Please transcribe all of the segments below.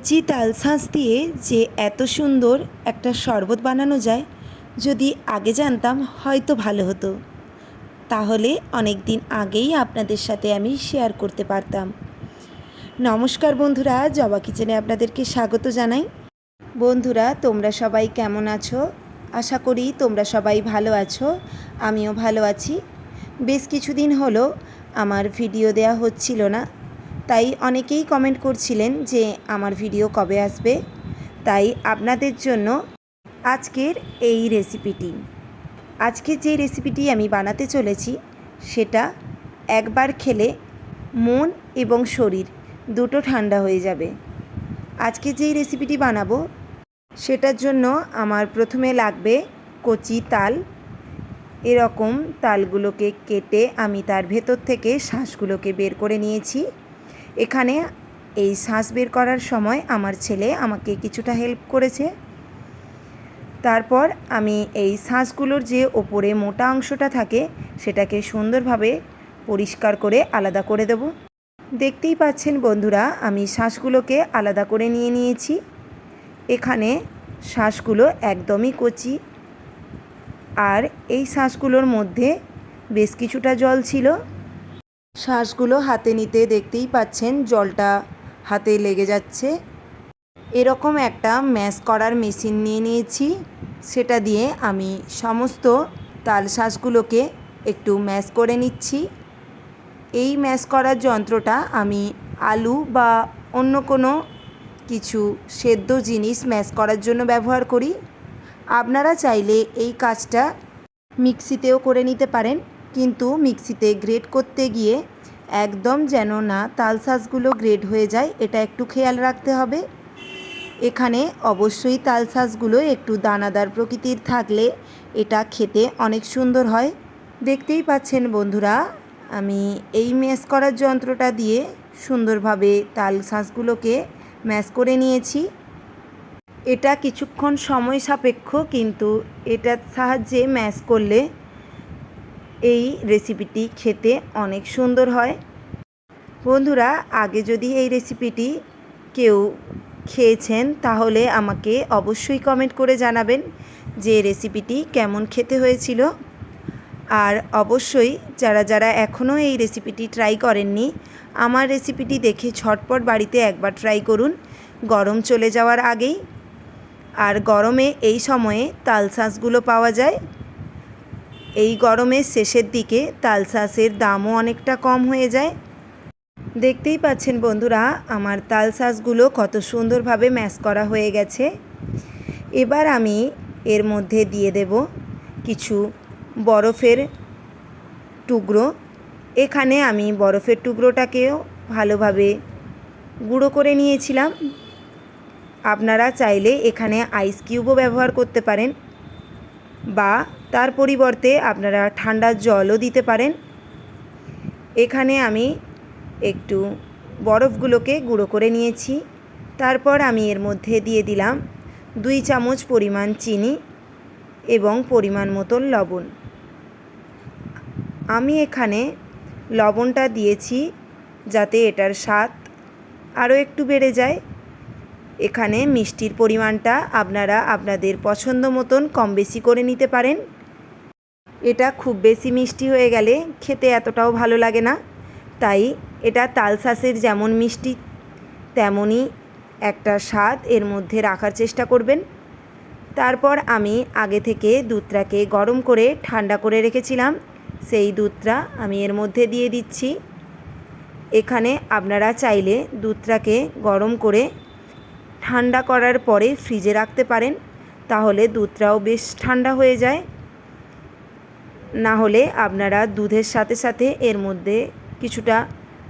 কচি তাল শাঁস দিয়ে যে এত সুন্দর একটা শরবত বানানো যায়, যদি আগে জানতাম হয়তো ভালো হতো। তাহলে অনেক দিন আগেই আপনাদের সাথে আমি শেয়ার করতে পারতাম। নমস্কার বন্ধুরা, জবা কিচেনে আপনাদেরকে স্বাগত জানাই। বন্ধুরা, তোমরা সবাই কেমন আছো? আশা করি তোমরা সবাই ভালো আছো, আমিও ভালো আছি। বেশ কিছুদিন হলো আমার ভিডিও দেয়া হচ্ছিল না। তাই অনেকেই কমেন্ট করছিলেন যে আমার ভিডিও কবে আসবে। তাই আপনাদের জন্য আজকের এই রেসিপিটি আজকে যে রেসিপিটি আমি বানাতে চলেছি, সেটা একবার খেলে মন এবং শরীর দুটো ঠান্ডা হয়ে যাবে। আজকে যেই রেসিপিটি বানাবো, সেটার জন্য আমার প্রথমে লাগবে কচি তাল। এরকম তালগুলোকে কেটে আমি তার ভেতর থেকে শ্বাসগুলোকে বের করে নিয়েছি। এখানে এই শ্বাস বের করার সময় আমার ছেলে আমাকে কিছুটা হেল্প করেছে। তারপর আমি এই শ্বাসগুলোর যে ওপরে মোটা অংশটা থাকে, সেটাকে সুন্দরভাবে পরিষ্কার করে আলাদা করে দেব। দেখতেই পাচ্ছেন বন্ধুরা, আমি শ্বাসগুলোকে আলাদা করে নিয়ে নিয়েছি। এখানে শ্বাসগুলো একদমই কচি। আর এই শ্বাসগুলোর মধ্যে বেশ কিছুটা জল ছিল। শ্বাসগুলো হাতে নিতে দেখতেই পাচ্ছেন জলটা হাতে লেগে যাচ্ছে। এরকম একটা ম্যাশ করার মেশিন নিয়ে নিয়েছি। সেটা দিয়ে আমি সমস্ত তাল শ্বাসগুলোকে একটু ম্যাশ করে নিচ্ছি। এই ম্যাশ করার যন্ত্রটা আমি আলু বা অন্য কোনো কিছু সেদ্ধ জিনিস ম্যাশ করার জন্য ব্যবহার করি। আপনারা চাইলে এই কাজটা মিক্সিতেও করে নিতে পারেন। কিন্তু মিক্সিতে গ্রেট করতে গিয়ে একদম যেন না তাল শাঁসগুলো গ্রেড হয়ে যায়, এটা একটু খেয়াল রাখতে হবে। এখানে অবশ্যই তাল শাঁসগুলো একটু দানাদার প্রকৃতির থাকলে এটা খেতে অনেক সুন্দর হয়। দেখতেই পাচ্ছেন বন্ধুরা, আমি এই ম্যাশ করার যন্ত্রটা দিয়ে সুন্দরভাবে তাল শাঁসগুলোকে ম্যাশ করে নিয়েছি। এটা কিছুক্ষণ সময় সাপেক্ষ, কিন্তু এটার সাহায্যে ম্যাশ করলে এই রেসিপিটি খেতে অনেক সুন্দর হয়। বন্ধুরা, আগে যদি এই রেসিপিটি কেউ খেয়েছেন, তাহলে আমাকে অবশ্যই কমেন্ট করে জানাবেন যে রেসিপিটি কেমন খেতে হয়েছিল। আর অবশ্যই যারা যারা এখনও এই রেসিপিটি ট্রাই করেননি, আমার রেসিপিটি দেখে ছটপট বাড়িতে একবার ট্রাই করুন। গরম চলে যাওয়ার আগেই। আর গরমে এই সময়ে তাল শাঁসগুলো পাওয়া যায়। এই গরমের শেষের দিকে তাল শাঁসের দামও অনেকটা কম হয়ে যায়। দেখতেই পাচ্ছেন বন্ধুরা, আমার তাল শাঁসগুলো কত সুন্দরভাবে ম্যাশ করা হয়ে গেছে। এবার আমি এর মধ্যে দিয়ে দেব কিছু বরফের টুকরো। এখানে আমি বরফের টুকরোটাকেও ভালোভাবে গুঁড়ো করে নিয়েছিলাম। আপনারা চাইলে এখানে আইস কিউবও ব্যবহার করতে পারেন বা তার পরিবর্তে আপনারা ঠান্ডা জলও দিতে পারেন। এখানে আমি একটু বরফগুলোকে গুঁড়ো করে নিয়েছি। তারপর আমি এর মধ্যে দিয়ে দিলাম দুই চামচ পরিমাণ চিনি এবং পরিমাণ মতন লবণ। আমি এখানে লবণটা দিয়েছি যাতে এটার স্বাদ আরও একটু বেড়ে যায়। এখানে মিষ্টির পরিমাণটা আপনারা আপনাদের পছন্দ মতন কম বেশি করে নিতে পারেন। এটা খুব বেশি মিষ্টি হয়ে গেলে খেতে এতটাও ভালো লাগে না। তাই এটা তালসাসের যেমন মিষ্টি, তেমনই একটা স্বাদ এর মধ্যে রাখার চেষ্টা করবেন। তারপর আমি আগে থেকে দুধটাকে গরম করে ঠান্ডা করে রেখেছিলাম। সেই দুধটা আমি এর মধ্যে দিয়ে দিচ্ছি। এখানে আপনারা চাইলে দুধটাকে গরম করে ঠান্ডা করার পরে ফ্রিজে রাখতে পারেন। তাহলে দুধটাও বেশ ঠান্ডা হয়ে যায়। না হলে আপনারা দুধের সাথে সাথে এর মধ্যে কিছুটা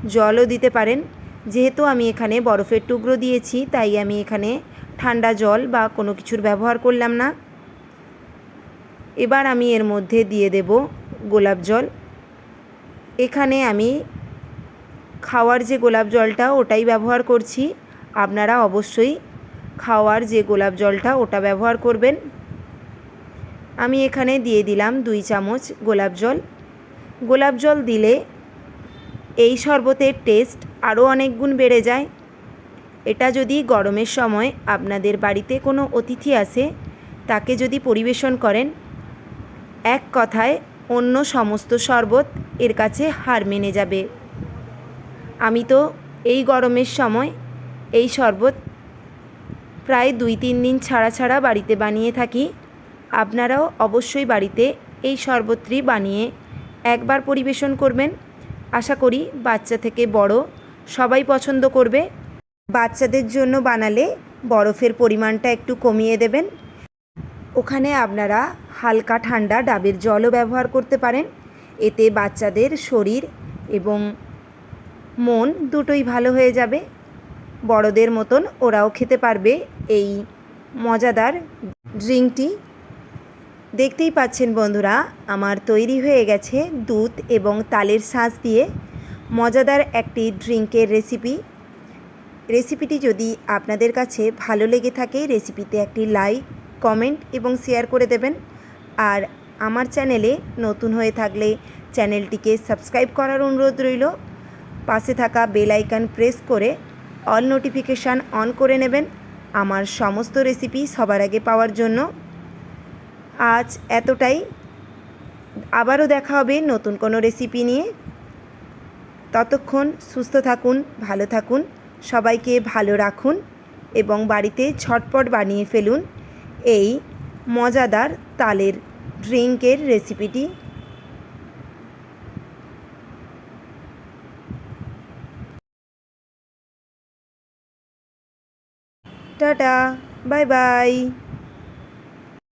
জলও দিতে পারেন। যেহেতু আমি এখানে বরফের টুকরো দিয়েছি, তাই আমি এখানে ঠান্ডা জল বা কোনো কিছুর ব্যবহার করলাম না। এবার আমি এর মধ্যে দিয়ে দেব গোলাপ জল। এখানে আমি খাওয়ার যে গোলাপ জলটা ওটাই ব্যবহার করছি। আপনারা অবশ্যই খাওয়ার যে গোলাপ জলটা ওটা ব্যবহার করবেন। আমি এখানে দিয়ে দিলাম দুই চামচ গোলাপ জল। গোলাপ জল দিলে এই শরবতের টেস্ট আরও অনেক গুণ বেড়ে যায়। এটা যদি গরমের সময় আপনাদের বাড়িতে কোনো অতিথি আসে, তাকে যদি পরিবেশন করেন, এক কথায় অন্য সমস্ত শরবত এর কাছে হার মেনে যাবে। আমি তো এই গরমের সময় এই শরবত প্রায় দুই তিন দিন ছাড়া ছাড়া বাড়িতে বানিয়ে থাকি। আপনারাও অবশ্যই বাড়িতে এই শরবতটি বানিয়ে একবার পরিবেশন করবেন। আশা করি বাচ্চা থেকে বড় সবাই পছন্দ করবে। বাচ্চাদের জন্য বানালে বরফের পরিমাণটা একটু কমিয়ে দেবেন। ওখানে আপনারা হালকা ঠান্ডা ডাবের জলও ব্যবহার করতে পারেন। এতে বাচ্চাদের শরীর এবং মন দুটোই ভালো হয়ে যাবে। বড়দের মতন ওরাও খেতে পারবে এই মজাদার ড্রিঙ্কটি। দেখতেই পাচ্ছেন বন্ধুরা, আমার তৈরি হয়ে গেছে দুধ এবং তালের শাঁস দিয়ে মজাদার একটি ড্রিঙ্কের রেসিপি। রেসিপিটি যদি আপনাদের কাছে ভালো লেগে থাকে, রেসিপিতে একটি লাইক, কমেন্ট এবং শেয়ার করে দেবেন। আর আমার চ্যানেলে নতুন হয়ে থাকলে চ্যানেলটিকে সাবস্ক্রাইব করার অনুরোধ রইল। পাশে থাকা বেল আইকন প্রেস করে অল নোটিফিকেশান অন করে নেবেন। আমার সমস্ত রেসিপি সবার আগে পাওয়ার জন্য। আজ এতটাই। আবারও দেখা হবে নতুন কোনো রেসিপি নিয়ে। ততক্ষণ সুস্থ থাকুন, ভালো থাকুন, সবাইকে ভালো রাখুন এবং বাড়িতে ছটপট বানিয়ে ফেলুন এই মজাদার তালের ড্রিঙ্কের রেসিপিটি টাটা, বাই বাই।